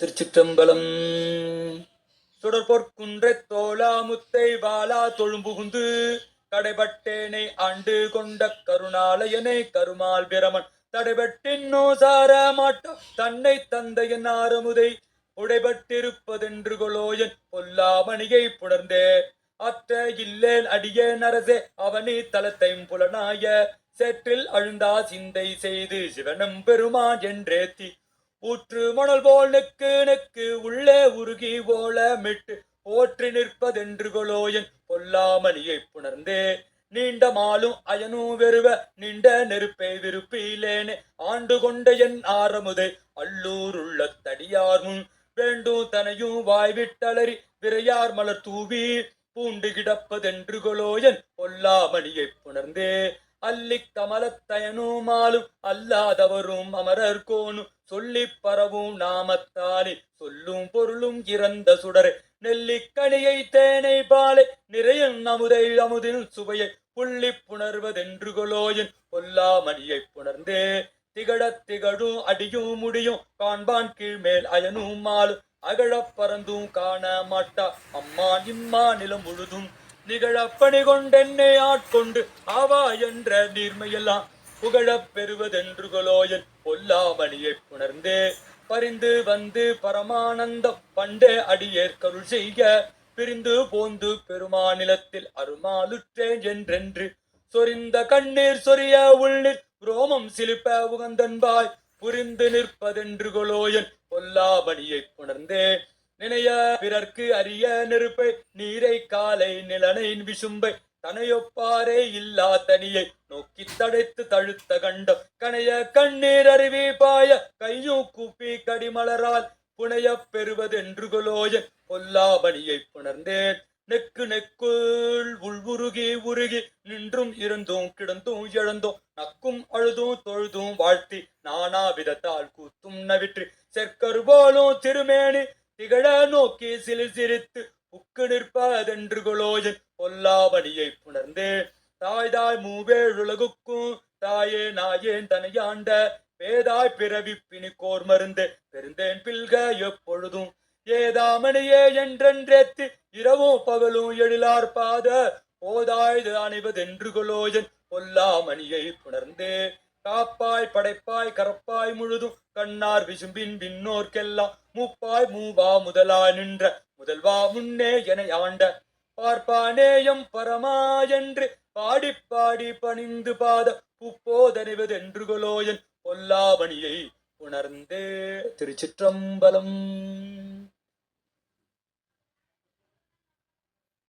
திருச்சிற்றம்பலம். சுடற்பொற்குன்ற தோலா முத்தை வாலா தொழும்புகுந்து கடைபட்டேனை ஆண்டு கொண்ட கருணாலயனை கருமால் பிரமன் தடைபட்டின் நோசார மாட்டா தன்னை தந்தையன் ஆரமுதை உடைபட்டிருப்பதென்று கொலோயன் பொல்லாமணியை புணர்ந்தே. அத்த இல்லேன் அடியேன் நரசே அவனி தலத்தையும் புலனாய. சேற்றில் அழுந்தா சிந்தை செய்து சிவனம் பெருமான் என்றேத்தி. ஊற்று மணல் போல் நெக்கு நெக்கு உள்ளே உருகி போல மிட்டு போற்றி நிற்பதென்றுகளோ என் பொல்லாமணியை புணர்ந்தே. நீண்ட மாலும் அயனும் வெறுவ நீண்ட நெருப்பை விருப்பிலேனே. ஆண்டு கொண்ட என் ஆரமுதை அல்லூருள்ள தடியார் முன். வேண்டும் தனையும் வாய்விட்டலறி விரையார் மலர் தூவி பூண்டு கிடப்பதென்றுகளோ என் பொல்லாமணியை புணர்ந்தே. அல்லிக் கமலத்தயனுமாலும் அல்லாதவரும் அமரர் கோனும் சொல்லிப் பரவும் நாமத்தாலே சொல்லும் பொருளும் இறந்த சுடரே. நெல்லிக்கனியை தேனை பாலை நிறையும் அமுதை அமுதின் சுவையை. புள்ளி புணர்வதென்று கொலோயன் பொல்லாமணியை புணர்ந்தே. திகழத் திகழும் அடியும் முடியும் காண்பான் கீழ்மேல் அயனும் மாலும். அகழப் பறந்தும் காண மாட்டா அம்மா இம்மா நிலம் முழுதும் நிகழப்பணி கொண்டென்னை ஆட்கொண்டு ஆவா என்ற நீர்மையெல்லாம் புகழப் பெறுவதென்று கொலோயன் பொல்லாமணியை புணர்ந்து. பரிந்து வந்து பரமானந்தம் பண்டே அடியேற்கருள் செய்ய பிரிந்து போந்து பெருமாநிலத்தில் அருமாலுற்றேன் என்றென்று. சொரிந்த கண்ணீர் சொரிய உள்நீர் ரோமம் சிலிப்ப உகந்தன்பாய். புரிந்து நிற்பதென்று கொலோயன் பொல்லாபணியை புணர்ந்தே. நினைய பிறர்க்கு அரிய நெருப்பை நீரை காலை நிலனையின் விசும்பை தனையொப்பாரே இல்லா தனியை நோக்கி தடைத்து தழுத்த கண்டம். கனைய கண்ணீர் அருவி பாய கையும் கூப்பி கடிமலரால் புனையப் பெறுவதென்று கொலோயன் பொல்லாபணியை புணர்ந்தேன். நெக்கு நெக்குள் உள்வுருகி உருகி நின்றும் இருந்தும் கிடந்தும் இழந்தோம் நக்கும் அழுதும் தொழுதும் வாழ்த்தி நானா விதத்தால் கூத்தும் நவிற்று செற்கருபாலும் திருமேனி திகழ நோக்கி சிறு சிரித்து புக்கு நிற்பதென்று கொலோயன் பொல்லாவடியை புணர்ந்து தாய் தாய் மூவேழுலகுக்கும் தாயே நாயேன் தனையாண்ட பேதாய் பிறவி பிணிக்கோர் மருந்து பெருந்தேன் பில்க எப்பொழுதும். ஏதாமணியே என்றென்றேத்து இரவும் பகலும் எழிலார் பாத போதாய் அணிவதென்று கொலோயன் பொல்லாமணியை புணர்ந்தே காப்பாய் படைப்பாய் கரப்பாய் முழுதும் கண்ணார் விசும்பின் விண்ணோர்க்கெல்லாம் மூப்பாய் மூவா முதலாய் நின்ற முதல்வா முன்னே என ஆண்ட பார்ப்பானேயம் பரமா என்று பாடி பாடி பணிந்து பாத புப்போதறிவதென்று கொலோயன் பொல்லாமணியை உணர்ந்தே திருச்சிற்றம்பலம்.